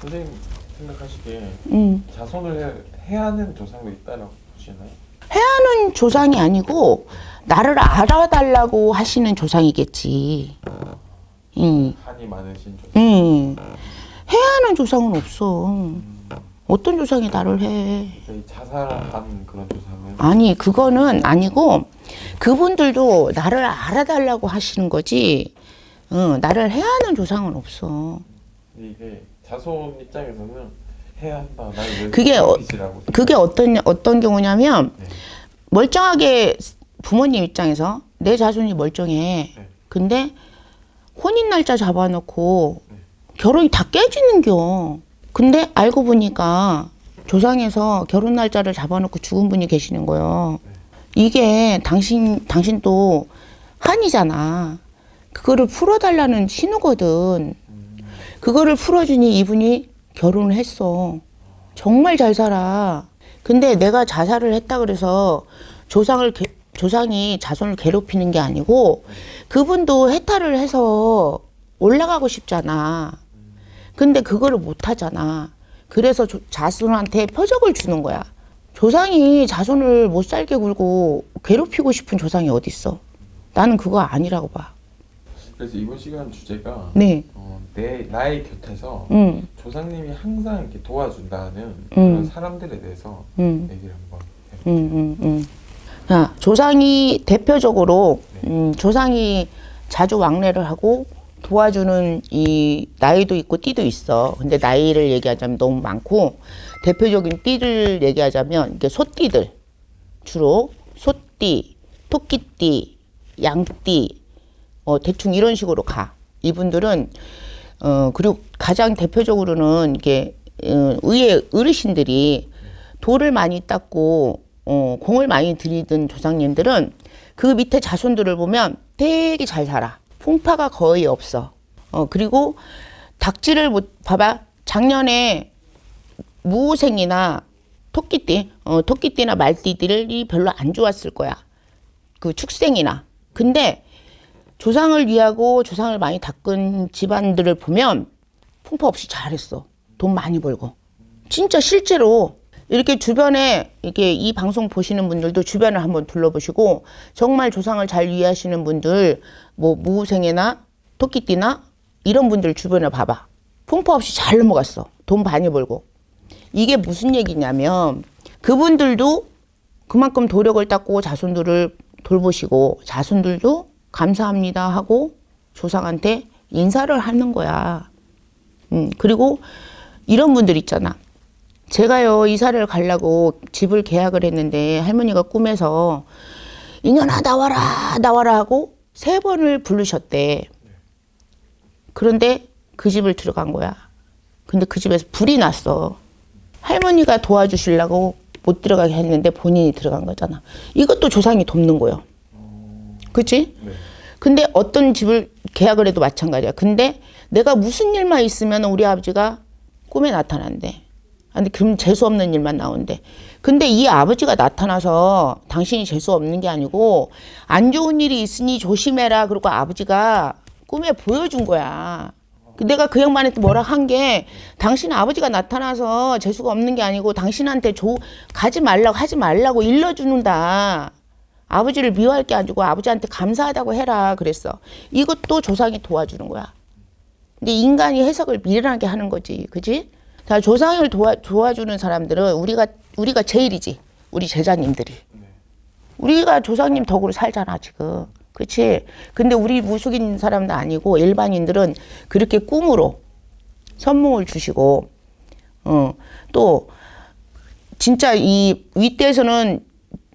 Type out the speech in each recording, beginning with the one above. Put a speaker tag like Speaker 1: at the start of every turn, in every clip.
Speaker 1: 선생님 생각하시기에
Speaker 2: 음.
Speaker 1: 자손을 해, 해야 하는 조상도 있다라고 보시나요?
Speaker 2: 하는 조상이 아니고 나를 알아달라고 하시는 조상이겠지. 음.
Speaker 1: 한이 많으신 조상.
Speaker 2: 음. 해야 하는 조상은 없어. 어떤 조상이 나를 해?
Speaker 1: 이 자살한 그런 조상은
Speaker 2: 아니, 그거는 아니고, 그분들도 나를 알아달라고 하시는 거지, 어, 나를 해야 하는 조상은 없어.
Speaker 1: 이게 자손 입장에서는 해야 한다.
Speaker 2: 그게 어- 그게 어떤, 어떤 경우냐면,
Speaker 1: 네.
Speaker 2: 멀쩡하게 부모님 입장에서 내 자손이 멀쩡해.
Speaker 1: 네.
Speaker 2: 근데 혼인 날짜 잡아놓고
Speaker 1: 네.
Speaker 2: 결혼이 다 깨지는겨. 근데 알고 보니까 조상에서 결혼 날짜를 잡아놓고 죽은 분이 계시는 거예요. 이게 당신 당신도 한이잖아. 그거를 풀어달라는 신호거든. 그거를 풀어주니 이분이 결혼을 했어. 정말 잘 살아. 근데 내가 자살을 했다 그래서 조상을 개- 조상이 자손을 괴롭히는 게 아니고 그분도 해탈을 해서 올라가고 싶잖아. 근데 그거를 못 하잖아. 그래서 조- 자손한테 표적을 주는 거야. 조상이 자손을 못 살게 굴고 괴롭히고 싶은 조상이 어딨어? 나는 그거 아니라고 봐.
Speaker 1: 그래서 이번 시간 주제가
Speaker 2: 네.
Speaker 1: 어, 내 나의 곁에서
Speaker 2: 응,
Speaker 1: 조상님이 항상 이렇게 도와준다는 그런 사람들에 대해서
Speaker 2: 응.
Speaker 1: 얘기를 한번 해볼게요.
Speaker 2: 응, 응, 응. 자, 조상이 대표적으로 음, 조상이 자주 왕래를 하고 도와주는 이 나이도 있고 띠도 있어. 근데 나이를 얘기하자면 너무 많고 대표적인 띠를 얘기하자면 이게 소띠들 주로 소띠, 토끼띠, 양띠 어, 대충 이런 식으로 가. 이분들은 어 그리고 가장 대표적으로는 이게 어, 의의 어르신들이 돌을 많이 닦고 어, 공을 많이 들이던 조상님들은 그 밑에 자손들을 보면 되게 잘 살아. 풍파가 거의 없어. 어, 그리고 닭질을 못, 봐봐. 작년에 무생이나 토끼띠, 어, 토끼띠나 말띠들이 별로 안 좋았을 거야. 그 축생이나. 근데 조상을 위하고 조상을 많이 닦은 집안들을 보면 풍파 없이 잘했어. 돈 많이 벌고. 진짜 실제로 이렇게 주변에 이게 이 방송 보시는 분들도 주변을 한번 둘러보시고 정말 조상을 잘 이해하시는 분들 뭐 무생이나 토끼띠나 이런 분들 주변에 봐봐. 풍파 없이 잘 넘어갔어. 돈 많이 벌고. 이게 무슨 얘기냐면 그분들도 그만큼 도력을 닦고 자손들을 돌보시고 자손들도 감사합니다 하고 조상한테 인사를 하는 거야. 음, 그리고 이런 분들 있잖아. 제가요 이사를 가려고 집을 계약을 했는데 할머니가 꿈에서 인연아 나와라 나와라 하고 세 번을 부르셨대. 그런데 그 집을 들어간 거야. 근데 그 집에서 불이 났어. 할머니가 도와주시려고 못 들어가게 했는데 본인이 들어간 거잖아. 이것도 조상이 돕는 거예요. 그치?
Speaker 1: 네.
Speaker 2: 근데 어떤 집을 계약을 해도 마찬가지야. 근데 내가 무슨 일만 있으면 우리 아버지가 꿈에 나타난대. 아, 근데 그럼 재수 없는 일만 나온대. 근데 이 아버지가 나타나서 당신이 재수 없는 게 아니고 안 좋은 일이 있으니 조심해라. 그리고 아버지가 꿈에 보여준 거야. 내가 그 양반한테 뭐라 한 게 당신 아버지가 나타나서 재수가 없는 게 아니고 당신한테 조, 가지 말라고 하지 말라고 일러주는다. 아버지를 미워할 게 아니고 아버지한테 감사하다고 해라 그랬어. 이것도 조상이 도와주는 거야. 근데 인간이 해석을 미련하게 하는 거지, 그지? 자, 조상을 도와 도와주는 사람들은 우리가 우리가 제일이지, 우리 제자님들이. 우리가 조상님 덕으로 살잖아 지금, 그렇지? 근데 우리 무속인 사람도 아니고 일반인들은 그렇게 꿈으로 선몽을 주시고, 어, 또 진짜 이 윗대에서는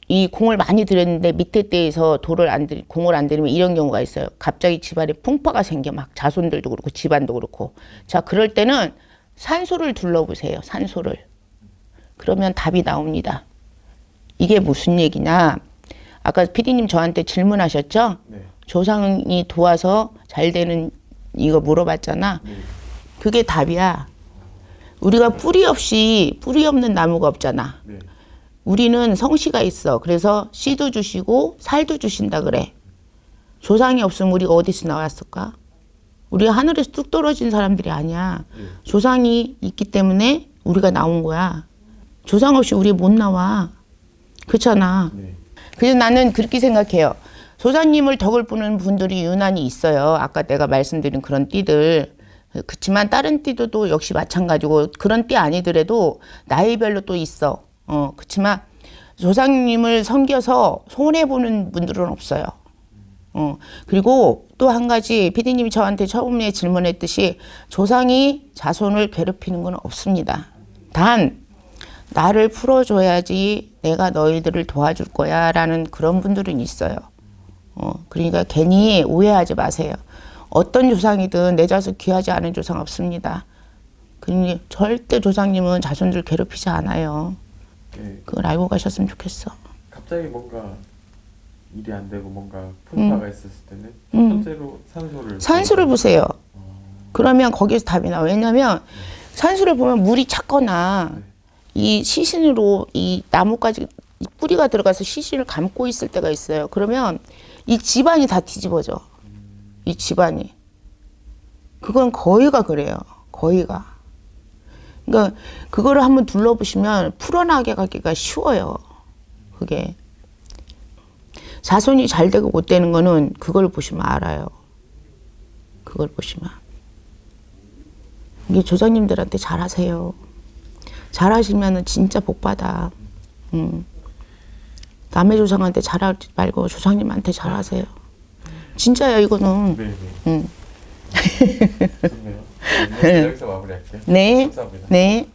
Speaker 2: 이 공을 많이 들였는데 밑에 때에서 돌을 안 들, 공을 안 들이면 이런 경우가 있어요. 갑자기 집안에 풍파가 생겨 막 자손들도 그렇고 집안도 그렇고. 자, 그럴 때는 산소를 둘러보세요. 산소를. 그러면 답이 나옵니다. 이게 무슨 얘기냐? 아까 피디님 저한테 질문하셨죠?
Speaker 1: 네.
Speaker 2: 조상이 도와서 잘 되는 이거 물어봤잖아.
Speaker 1: 네.
Speaker 2: 그게 답이야. 우리가 뿌리 없이 뿌리 없는 나무가 없잖아.
Speaker 1: 네.
Speaker 2: 우리는 성씨가 있어. 그래서 씨도 주시고 살도 주신다 그래. 조상이 없으면 우리가 어디서 나왔을까? 우리 하늘에서 뚝 떨어진 사람들이 아니야.
Speaker 1: 예.
Speaker 2: 조상이 있기 때문에 우리가 나온 거야. 조상 없이 우리 못 나와. 그렇잖아.
Speaker 1: 네.
Speaker 2: 그래서 나는 그렇게 생각해요. 조상님을 덕을 보는 분들이 유난히 있어요. 아까 내가 말씀드린 그런 띠들. 그렇지만 다른 띠도 역시 마찬가지고 그런 띠 아니더라도 나이별로 또 있어. 어, 그렇지만 조상님을 섬겨서 손해 보는 분들은 없어요. 어, 그리고 또 한 가지 피디님이 저한테 처음에 질문했듯이 조상이 자손을 괴롭히는 건 없습니다. 단 나를 풀어줘야지 내가 너희들을 도와줄 거야 라는 그런 분들은 있어요. 어, 그러니까 괜히 오해하지 마세요. 어떤 조상이든 내 자손 귀하지 않은 조상 없습니다. 그러니 절대 조상님은 자손들 괴롭히지 않아요.
Speaker 1: 예.
Speaker 2: 그걸 알고 가셨으면 좋겠어.
Speaker 1: 갑자기 뭔가 일이 안 되고 뭔가 풍파가 있었을 때는 첫
Speaker 2: 음.
Speaker 1: 번째로 산소를
Speaker 2: 산수를 보세요. 그러면 거기서 답이 나와. 왜냐면 산수를 보면 물이 찼거나
Speaker 1: 네.
Speaker 2: 이 시신으로 이이 뿌리가 들어가서 시신을 감고 있을 때가 있어요. 그러면 이 집안이 다 뒤집어져. 이 집안이. 그건 거의가 그래요. 거의가. 그러니까 그거를 한번 둘러보시면 풀어나게 가기가 쉬워요. 그게. 자손이 잘 되고 못 되는 거는 그걸 보시면 알아요. 그걸 보시면. 이게 조상님들한테 잘하세요. 잘하시면은 진짜 복 받아. 음. 남의 조상한테 잘하지 말고 조상님한테 잘하세요. 진짜야 이거는.
Speaker 1: 네, 네.
Speaker 2: 음.
Speaker 1: 좋네요. 네, 여기서 마무리할게요.
Speaker 2: 네.
Speaker 1: 감사합니다.
Speaker 2: 네.